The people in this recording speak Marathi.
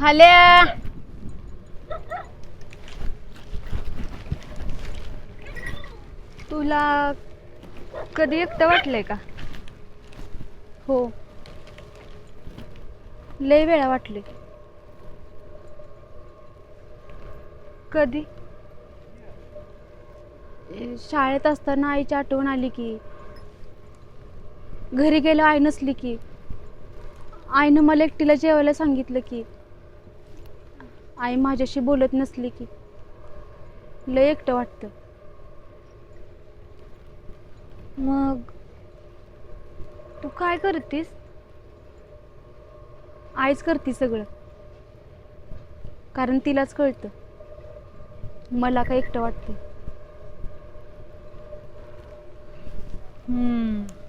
हल्या. तुला कधी एकटं वाटलंय का? हो. लय वेळा वाटले कधी? शाळेत असताना आईची आठवण आली की. घरी गेलं आई नसली की. आईनं मला एकटीला जेवायला सांगितलं की. आई माझ्याशी बोलत नसली की. लय एकटं वाटतं. मग तू काय करतीस? आईच करते सगळं. कारण तिलाच कळतं. मला काय एकटं वाटतं. हम्म.